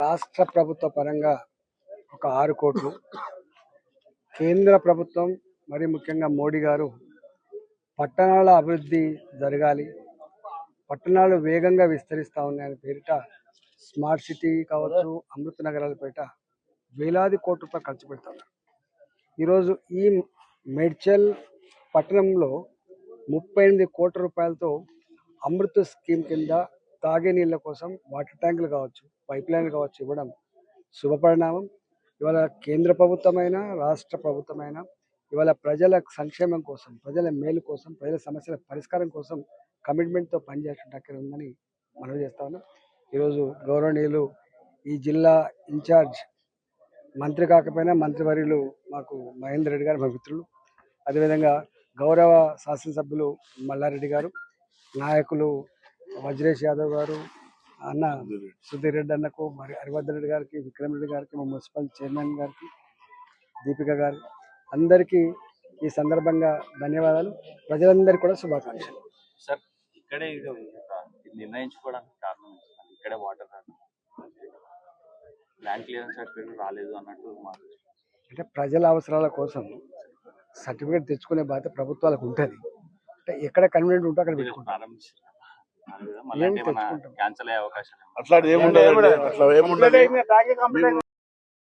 రాష్ట్ర ప్రభుత్వ పరంగా ఒక ఆరు కోట్లు. కేంద్ర ప్రభుత్వం మరి ముఖ్యంగా మోడీ గారు పట్టణాల అభివృద్ధి జరగాలి. పట్టణాలు వేగంగా విస్తరిస్తూ ఉన్నాయని పేరిట స్మార్ట్ సిటీ కావచ్చు అమృత నగరాల పేరిట వేలాది కోట్ల రూపాయలు ఖర్చు పెడతారు ఈరోజు ఈ మెడ్చల్ పట్టణంలో ముప్పై ఎనిమిది కోట్ల రూపాయలతో అమృత స్కీమ్ కింద తాగే నీళ్ళ కోసం వాటర్ ట్యాంకులు కావచ్చు పైప్ లైన్లు కావచ్చు ఇవ్వడం శుభపరిణామం ఇవాళ కేంద్ర ప్రభుత్వమైన రాష్ట్ర ప్రభుత్వమైన ఇవాళ ప్రజల సంక్షేమం కోసం ప్రజల మేలు కోసం ప్రజల సమస్యల పరిష్కారం కోసం కమిట్మెంట్తో పనిచేసేటక్కడ ఉందని మనం చేస్తా ఉన్నాం. ఈరోజు గౌరవనీయులు ఈ జిల్లా ఇన్ఛార్జ్ మంత్రి కాకపోయినా మంత్రివర్యులు మాకు మహేందర్ రెడ్డి గారు మా మిత్రులు. అదేవిధంగా గౌరవ శాసనసభ్యులు మల్లారెడ్డి గారు నాయకులు వజ్రేష్ యాదవ్ గారు అన్న సుధీర్ రెడ్డి. అన్నకు మరి హరివర్ధన్ రెడ్డి గారికి విక్రమ్ రెడ్డి గారికి మా మున్సిపల్ చైర్మన్ గారికి దీపిక గారు అందరికీ ఈ సందర్భంగా ధన్యవాదాలు. ప్రజలందరికీ కూడా శుభాకాంక్షలు. సార్ ఇక్కడే నిర్ణయించుకోవడానికి కారణం ఇక్కడే వాటర్ ల్యాండ్ క్లియరెన్స్ సర్టిఫికేట్ రాలేదు అన్నట్టు అంటే ప్రజల అవసరాల కోసం సర్టిఫికేట్ తెచ్చుకునే బాధ్యత ప్రభుత్వాలకు ఉంటుంది. అంటే ఎక్కడ కన్వీనియంట్ ఉంటే అక్కడ పెట్టుకుంటారు. క్యాన్సిల్ అయ్యే అవకాశం అట్లాంటి ఏముండదు అట్లా ఏముండదు